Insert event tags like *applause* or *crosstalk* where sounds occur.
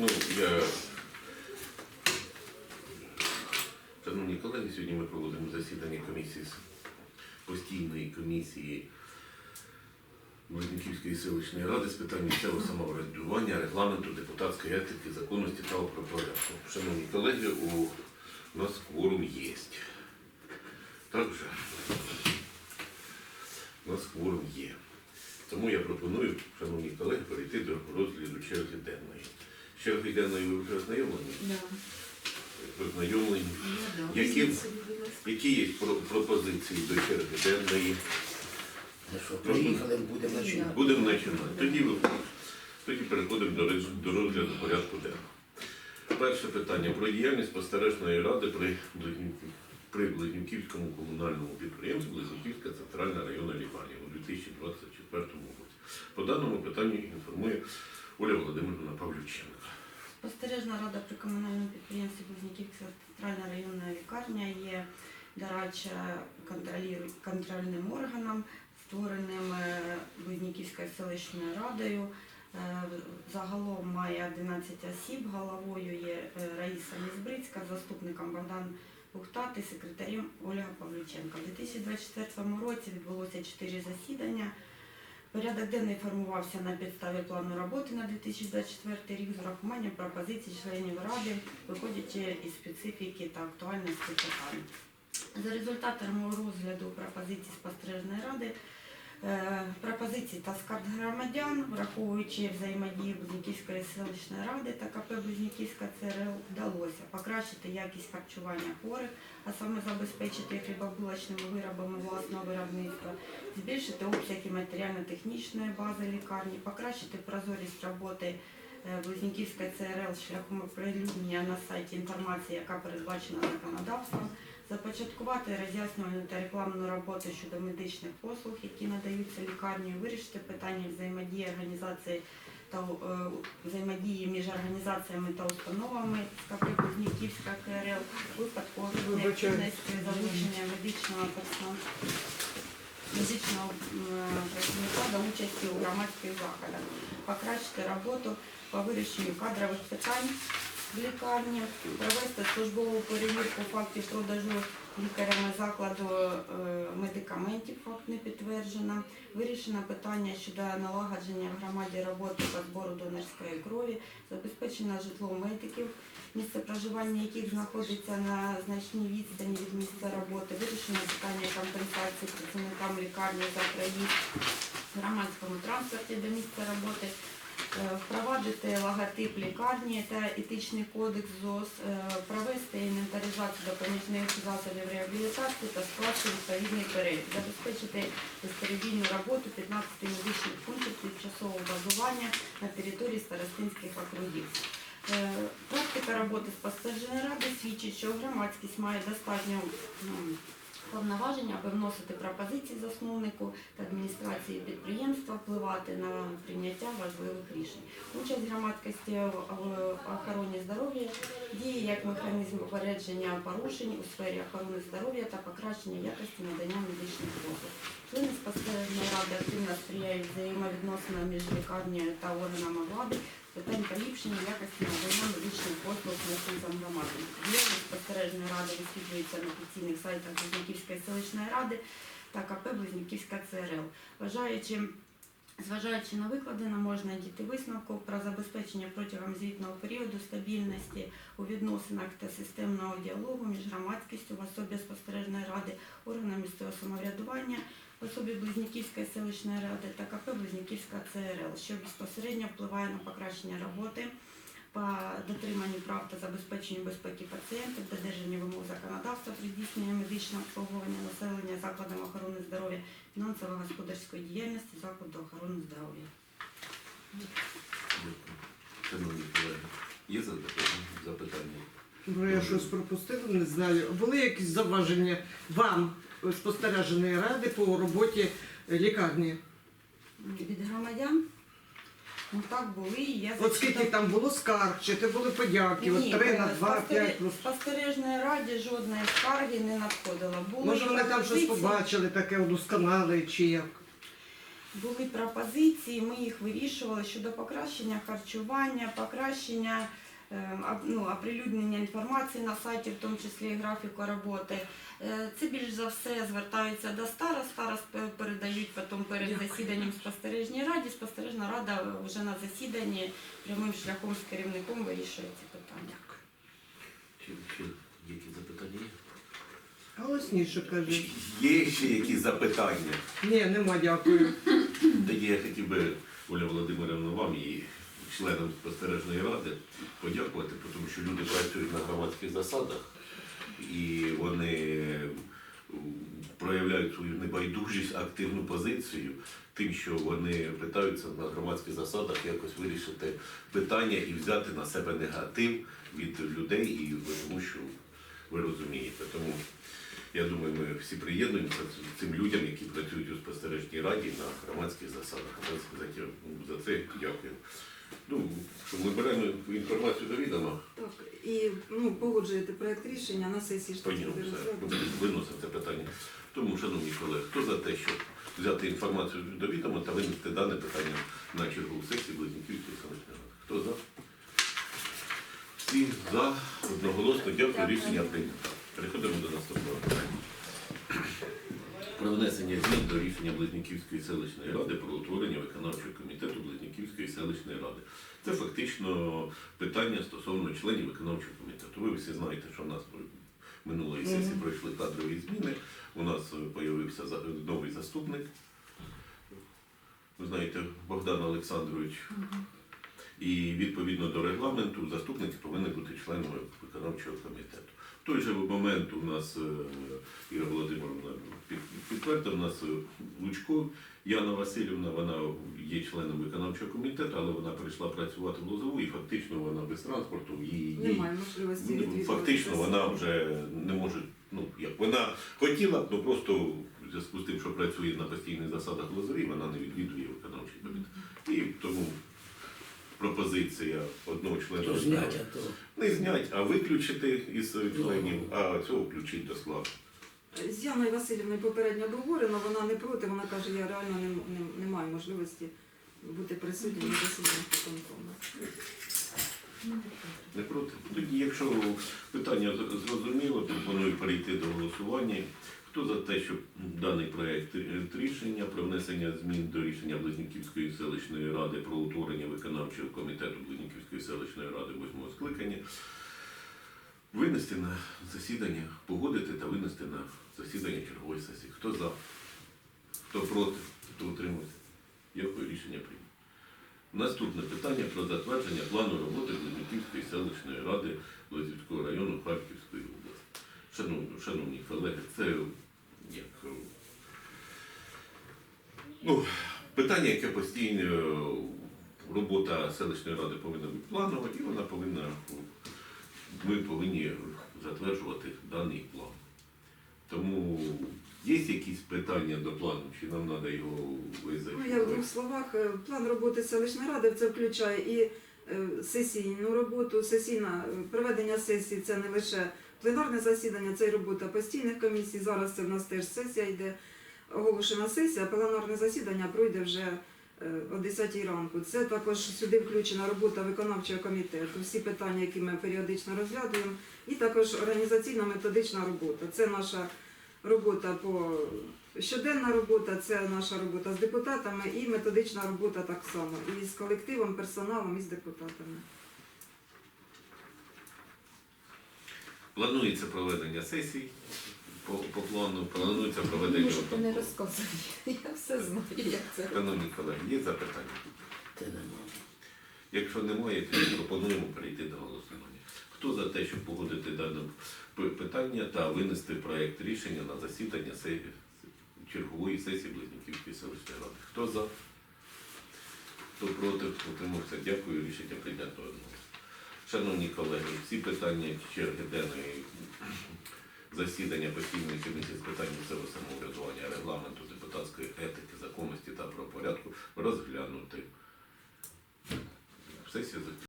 Ну, я... Шановні колеги, сьогодні ми проводимо засідання комісії постійної комісії Близнюківської селищної ради з питань місцевого самоврядування, регламенту, депутатської етики, законності та правопорядку. Шановні колеги, у нас кворум є. Так же? У нас кворум є. Тому я пропоную, шановні колеги, перейти до розгляду черги денної. З Черги денної ви вже ознайомлені? Ознайомлені. Ну. Які, які є пропозиції до черги денної? Ну що, приїхали, будемо починати. Будемо починати. Тоді, ви- тоді переходимо до, роз- до розгляду порядку денного. Перше питання про діяльність спостережної ради при, Близнюків- при Близнюківському комунальному підприємстві Близнюківська центральна районна лікарня у 2024 році. По даному питанню інформує Оля Володимирівна Павлюченко. Спостережна рада при комунальному підприємстві Близнюківська центральна районна лікарня є дорадча контрольним органом, створеним е, селищною радою. Е, Загалом має 11 осіб, головою є е, Раїса Нізбрицька, заступником Богдан Бухтати, секретарем Ольга Павлюченка. У 2024 році відбулося 4 засідання. Порядок денний формувався на підставі плану роботи на 2024 рік з урахуванням пропозицій членів ради, виходячи із специфіки та актуальності питань. За результатами розгляду пропозицій спостережної ради, е, пропозицій та скарг громадян, враховуючи взаємодію Близнюківської селищної ради та КП Близнюківська ЦРЛ, вдалося покращити якість харчування хворих, а саме забезпечити хлібобулочними виробами власного виробництва, збільшити обсяги матеріально-технічної бази лікарні, покращити прозорість роботи е, Близнюківської ЦРЛ шляхом оприлюднення на сайті інформації, яка передбачена законодавством, започаткувати роз'яснювальну та рекламну роботу щодо медичних послуг, які надаються лікарні, вирішити питання взаємодії організації та е, взаємодії між організаціями та установами КП Близнюківська КРЛ випадку необхідності залучення медичного медичного працівника до участі у громадських заходах, покращити роботу по вирішенню кадрових питань в лікарні, провести службову перевірку фактів продажу лікарями закладу е, медикаментів, факт не підтверджено, вирішено питання щодо налагодження в громаді роботи по збору донорської крові, забезпечено житло медиків, місце проживання яких знаходиться на значній відстані від місця роботи, вирішено питання компенсації працівникам лікарні за проїзд громадському транспорті до місця роботи, впровадити логотип лікарні та етичний кодекс ЗОС, е, провести інвентаризацію допоміжних засобів реабілітації та скласти відповідний перелік, забезпечити безперебійну роботу 15 медичних пунктів тимчасового базування на території старостинських округів. Е, Практика роботи спостережної ради свідчить, що громадськість має достатньо м, повноважень, аби вносити пропозиції засновнику та адміністрації підприємства, впливати на прийняття важливих рішень. Участь громадськості в охороні здоров'я діє як механізм попередження порушень у сфері охорони здоров'я та покращення якості надання медичних послуг. Члени спостережної ради активно сприяють взаємовідносинам між лікарнею та органами влади питань поліпшення якості надання медичних послуг мешканцям громади. Діяльність спостережної ради висвітлюється на офіційних сайтах Близнюківської селищної ради та КП Близнюківська ЦРЛ. Вважаючи Зважаючи на викладене, можна дійти висновку про забезпечення протягом звітного періоду стабільності у відносинах та системного діалогу між громадськістю в особі спостережної ради, органами місцевого самоврядування, в особі Близнюківської селищної ради та КП Близнюківська ЦРЛ, що безпосередньо впливає на покращення роботи по дотриманню прав та забезпеченню безпеки пацієнтів, додержання вимог законодавства при здійсненні медичного обслуговування населення закладами охорони здоров'я, фінансово-господарської діяльності закладу охорони здоров'я. Дякую. Шановні колеги, є запитання? Бо я щось пропустила, не знаю. Були якісь зауваження вам спостереженої ради по роботі лікарні? Від громадян? Ну так були. і Я От скільки зачитала- там було скарг, чи це були подяки? От Ні, три на е, два, спостері- п'ять просто. Спостережної раді жодної скарги не надходило. Були Може вони там щось пропозиції. побачили, таке удосконали, чи як? Були пропозиції, ми їх вирішували щодо покращення харчування, покращення ну, оприлюднення інформації на сайті, в тому числі і графіку роботи. Е, Це більш за все звертаються до старост, старост передають потім перед Дякую. засіданням спостережній раді. Спостережна рада вже на засіданні прямим шляхом з керівником вирішує ці питання. Які запитання є? Голосніше кажи. Є ще якісь запитання? Ні, нема, дякую. Тоді я хотів би, Оля Володимирівна, вам і членам спостережної ради подякувати, тому що люди працюють на громадських засадах і вони проявляють свою небайдужість, активну позицію, тим, що вони питаються на громадських засадах якось вирішити питання і взяти на себе негатив від людей, і тому що ви розумієте. Тому я думаю, ми всі приєднуємося цим людям, які працюють у спостережній раді на громадських засадах. За це дякую. Ну, що ми беремо інформацію до відома, Так, і ну, погоджуєте проект рішення на сесії буде все, розглянути. виносимо це питання. Тому, шановні колеги, хто за те, щоб взяти інформацію до відома та винести дане питання на чергову сесію селищної ради? Хто за? Всі за одноголосно дякую, рішення прийнято. Переходимо до наступного питання. Про внесення змін до рішення Близнюківської селищної ради про утворення виконавчого комітету Близнюківської селищної ради. Це фактично питання стосовно членів виконавчого комітету. Ви всі знаєте, що в нас минулої сесії пройшли кадрові зміни. У нас з'явився новий заступник. Ви знаєте, Богдан Олександрович. І відповідно до регламенту заступники повинні бути членами виконавчого комітету. В той же момент у нас е, Іра Володимировна під- підтвердила, у нас е, Лучко Яна Васильівна, вона є членом виконавчого комітету, але вона прийшла працювати в Лозову і фактично вона без транспорту її Немає можливості Ну, Фактично вона вже не може, ну як вона хотіла ну просто в зв'язку з тим, що працює на постійних засадах Лозові, вона не відвідує виконавчий комітет. І тому пропозиція одного члена виконавчого- зняття, то не знять, а виключити із членів, а цього включити до складу. З Яною Васильівною попередньо обговорено, вона не проти, вона каже, я реально не, не, не маю можливості бути присутнім на засіданнях виконкому. Не проти. Тоді, якщо питання з- зрозуміло, пропоную перейти до голосування. Хто за те, щоб даний проект е, рішення про внесення змін до рішення Близнюківської селищної ради про утворення виконавчого комітету Близнюківської селищної ради восьмого скликання винести на засідання, погодити та винести на засідання чергової сесії. Хто за? Хто проти? Хто утримується? Дякую, рішення прийнято. Наступне питання про затвердження плану роботи Близнюківської селищної ради Лозівського району Харківської області. Шановні, шановні колеги, це як е, ну, питання, яке постійно е, робота селищної ради повинна бути планова, і вона повинна, ми повинні затверджувати даний план. Тому є якісь питання до плану, чи нам треба його визначити? Ну, я в двох словах, е, план роботи селищної ради це включає і сесійну роботу, сесійна е, проведення сесії це не лише пленарне засідання, це й робота постійних комісій. Зараз це в нас теж сесія йде. Оголошена сесія, пленарне засідання пройде вже е, о 10 ранку. Це також сюди включена робота виконавчого комітету, всі питання, які ми періодично розглядуємо, і також організаційно-методична робота. Це наша робота по щоденна робота, це наша робота з депутатами і методична робота так само, і з колективом, персоналом, і з депутатами. Планується проведення сесій по, по плану, планується проведення. Можете не розказувати. *laughs* Я все знаю, як це. Шановні колеги, є запитання? те немає. Якщо немає, то пропонуємо перейти до голосування. Хто за те, щоб погодити дане питання та винести проект рішення на засідання чергової сесії Близнюківської селищної ради? Хто за? Хто проти? Утримався. Дякую. Рішення прийнято одного. Шановні колеги, всі питання черги денної засідання постійної комісії з питань місцевого самоврядування, регламенту, депутатської етики, законності та правопорядку розглянути. Сесія закінчена.